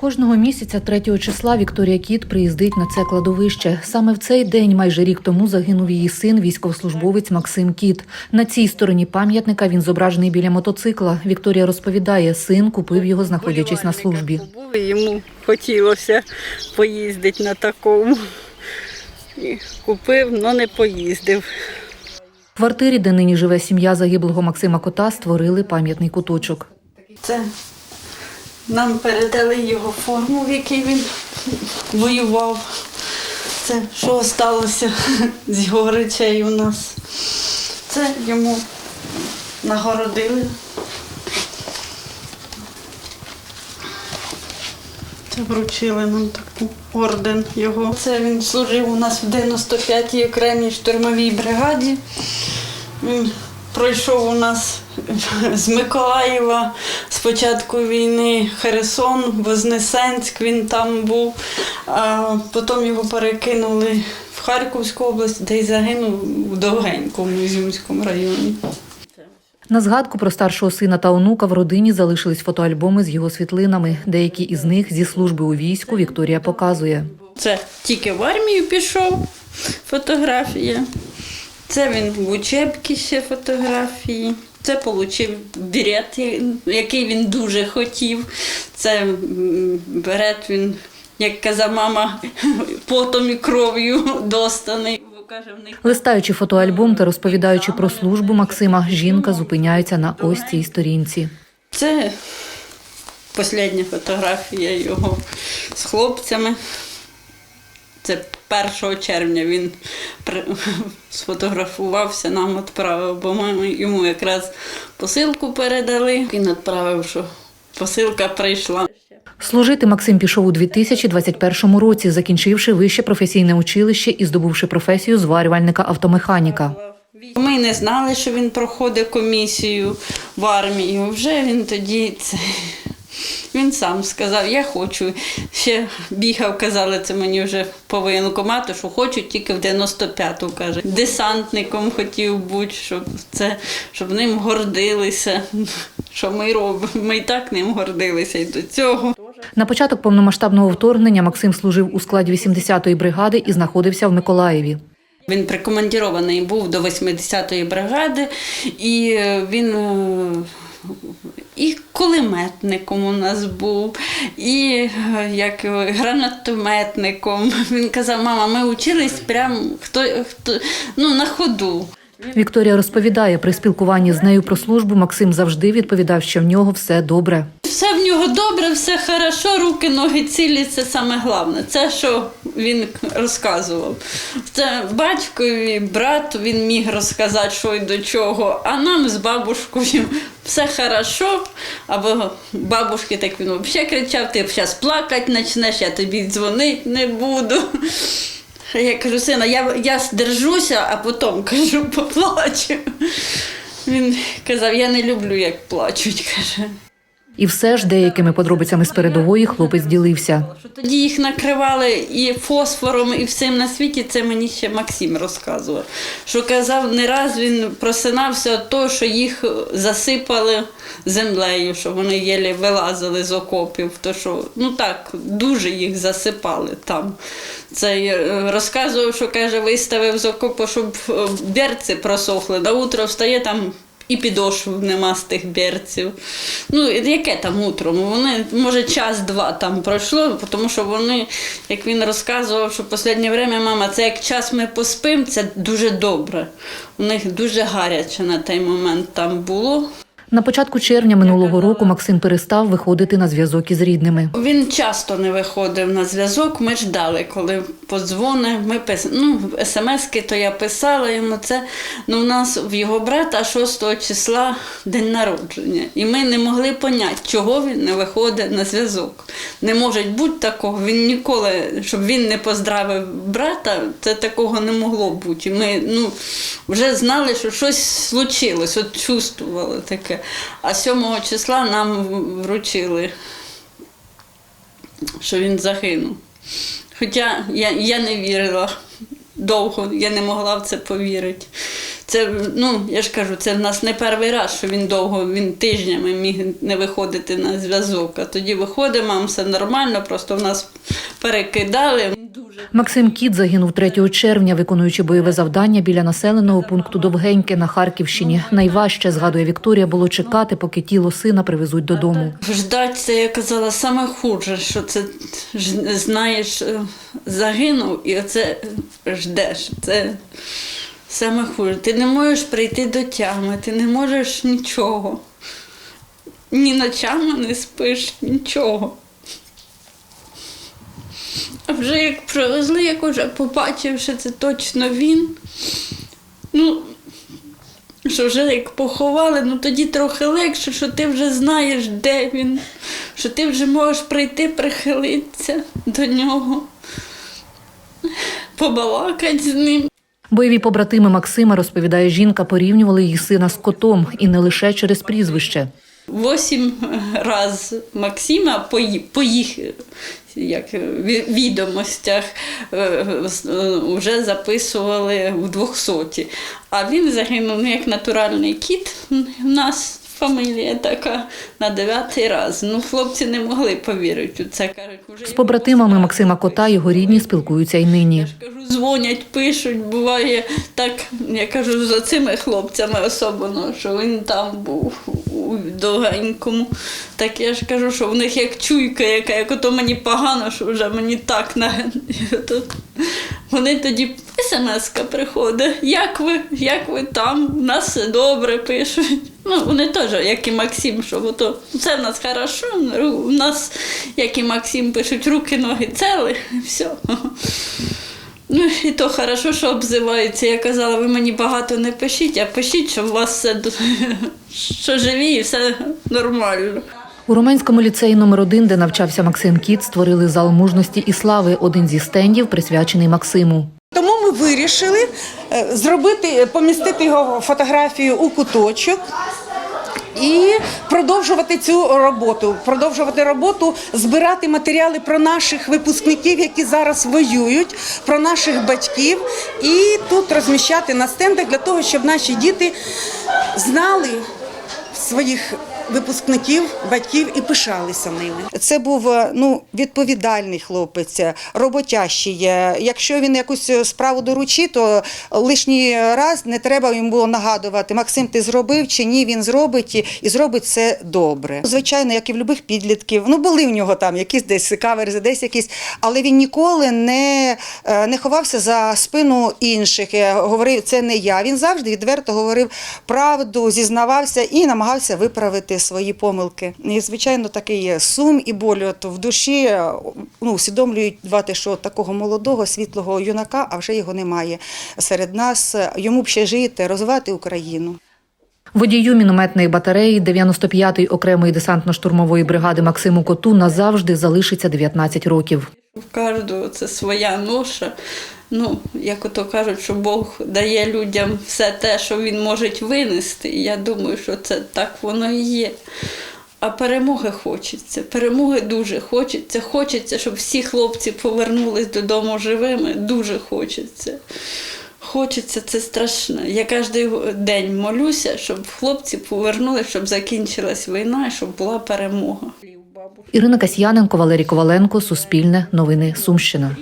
Кожного місяця 3 числа Вікторія Кіт приїздить на це кладовище. Саме в цей день, майже рік тому, загинув її син, військовослужбовець Максим Кіт. На цій стороні пам'ятника він зображений біля мотоцикла. Вікторія розповідає, син купив його, знаходячись на службі. Був, Йому хотілося поїздити на такому. І купив, але не поїздив. В квартирі, де нині живе сім'я загиблого Максима Кота, створили пам'ятний куточок. Це нам передали його форму, в якій він воював. Це що сталося з його речей у нас. Це йому нагородили. Це вручили нам таку орден його. Це він служив у нас в 95-й окремій штурмовій бригаді. Він пройшов у нас з Миколаєва з початку війни Херсон, Вознесенськ, він там був. А потім його перекинули в Харківську область, де й загинув в Довгенькому Ізюмському районі. На згадку про старшого сина та онука в родині залишились фотоальбоми з його світлинами. Деякі із них зі служби у війську Вікторія показує. Це тільки в армію пішов фотографія. Це він в учебці ще фотографії. Це отримав берет, який він дуже хотів. Це берет він, як казав мама, потом і кров'ю достаний. Них Листаючи фотоальбом та розповідаючи про службу Максима, жінка зупиняється на ось цій сторінці. Це остання фотографія його з хлопцями. Це 1 червня він сфотографувався, нам відправив, бо ми йому якраз посилку передали. Він відправив, що посилка прийшла. Служити Максим пішов у 2021 році, закінчивши вище професійне училище і здобувши професію зварювальника автомеханіка. Ми не знали, що він проходить комісію в армію. Вже він тоді це. Він сам сказав, я хочу. Ще бігав, казали, це мені вже по воєнкомату, що хочу тільки в 95-ту, каже. Десантником хотів бути, щоб це, щоб ним гордилися. Що ми робимо? Ми і так ним гордилися і до цього. На початок повномасштабного вторгнення Максим служив у складі 80-ї бригади і знаходився в Миколаєві. Він прикомандірований був до 80-ї бригади, і е, він е, і кулеметником у нас був, і е, як гранатометником. Він казав, мама, ми учились прямо хто, хто ну, на ходу. Вікторія розповідає, при спілкуванні з нею про службу Максим завжди відповідав, що в нього все добре. Все в нього добре, все хорошо, руки, ноги цілі, це саме головне. Це, що він розказував. Це батькові, брат, він міг розказати, що й до чого, а нам з бабушкою все хорошо. Або бабушки, так він взагалі кричав, ти зараз плакати почнеш, я тобі дзвонити не буду. Я кажу, сина, я, я здержуся, а потім кажу, поплачу. Він казав, я не люблю, як плачуть. каже. І все ж деякими подробицями з передової хлопець ділився. Тоді їх накривали і фосфором, і всім на світі, це мені ще Максим розказував. Що казав, не раз він просинався від того, що їх засипали землею, що вони єлі вилазили з окопів. То що, ну так, дуже їх засипали там. Це е, розказував, що каже, виставив з окопу, щоб берці просохли. На утро встає там. І підошв нема з тих берців. Ну, яке там утром? Вони, може, час-два там пройшло, тому що вони, як він розказував, що в останнє время, мама, це як час ми поспимо, це дуже добре. У них дуже гаряче на той момент там було. На початку червня минулого року Максим перестав виходити на зв'язок із рідними. Він часто не виходив на зв'язок. Ми ждали, коли подзвони. Ми пис... ну, смски, то я писала йому це. Ну, у нас в його брата 6 числа день народження. І ми не могли поняти, чого він не виходить на зв'язок. Не може бути такого. Він ніколи, щоб він не поздравив брата, це такого не могло бути. І Ми ну, вже знали, що щось случилось, от чувствували таке. А 7 числа нам вручили що він загинув. Хоча я, я не вірила довго, я не могла в це повірити. Це, ну, я ж кажу, це в нас не перший раз, що він довго, він тижнями міг не виходити на зв'язок. А тоді виходить, мам, все нормально, просто в нас перекидали. Максим Кіт загинув 3 червня, виконуючи бойове завдання біля населеного пункту Довгеньке на Харківщині. Найважче, згадує Вікторія, було чекати, поки тіло сина привезуть додому. Ждать це, я казала, саме хуже, що це знаєш, е, загинув і оце ждеш. Це саме хуже. Ти не можеш прийти до тями, ти не можеш нічого. Ні ночами не спиш, нічого. А вже як привезли, як уже побачив, що це точно він. Ну, що вже як поховали, ну тоді трохи легше, що ти вже знаєш, де він, що ти вже можеш прийти, прихилитися до нього, побалакати з ним. Бойові побратими Максима, розповідає жінка, порівнювали її сина з котом і не лише через прізвище. Восім раз Максима по, по їх як, відомостях е, вже записували в 200. А він загинув ну, як натуральний кіт. У нас фамілія така на дев'ятий раз. Ну, хлопці не могли повірити у це. Кажуть, вже З побратимами Максима Кота його рідні спілкуються й нині. я ж кажу, дзвонять, пишуть, буває так, я кажу, за цими хлопцями особливо, що він там був довгенькому. Так я ж кажу, що в них як чуйка, яка, як ото мені погано, що вже мені так на. Вони тоді смс-ка приходить, як ви, як ви там, у нас все добре пишуть. Ну, вони теж, як і Максим, що ото, все в нас хорошо, у нас, як і Максим, пишуть руки, ноги цели, все. Ну, і то хорошо, що обзиваються. Я казала, ви мені багато не пишіть, а пишіть, що у вас все що живі і все нормально. У Романському ліцеї номер 1 де навчався Максим Кіт, створили зал мужності і слави. Один зі стендів присвячений Максиму. Тому ми вирішили е, зробити, помістити його фотографію у куточок. І продовжувати цю роботу, продовжувати роботу, збирати матеріали про наших випускників, які зараз воюють, про наших батьків, і тут розміщати на стендах для того, щоб наші діти знали своїх випускників, батьків і пишалися ними. Це був е, ну, відповідальний хлопець, е, роботящий. Якщо він якусь е, справу доручить, то лишній раз не треба йому було нагадувати, Максим, ти зробив чи ні, він зробить і- зробить це добре. Звичайно, як і в любих підлітків. Ну, були в нього там якісь десь каверзи, десь якісь, але він ніколи не, не ховався за спину інших. Говорив, це не я. Він завжди відверто говорив правду, зізнавався і намагався виправити свої помилки. І, звичайно, такий сум і боль от в душі е, ну, усвідомлюють що такого молодого, світлого юнака, а вже його немає серед нас. Йому б ще жити, розвивати Україну. Водію мінометної батареї 95-ї окремої десантно-штурмової бригади Максиму Коту назавжди залишиться 19 років. В кожного це своя ноша. Ну, як ото кажуть, що Бог дає людям все те, що він може винести. І я думаю, що це так воно і є. А перемоги хочеться. Перемоги дуже хочеться. Хочеться, щоб всі хлопці повернулись додому живими. Дуже хочеться. Хочеться, це страшно. Я кожен день молюся, щоб хлопці повернулися, щоб закінчилась війна щоб була перемога. Ірина Касьяненко, Валерій Коваленко, Суспільне, Новини Сумщина.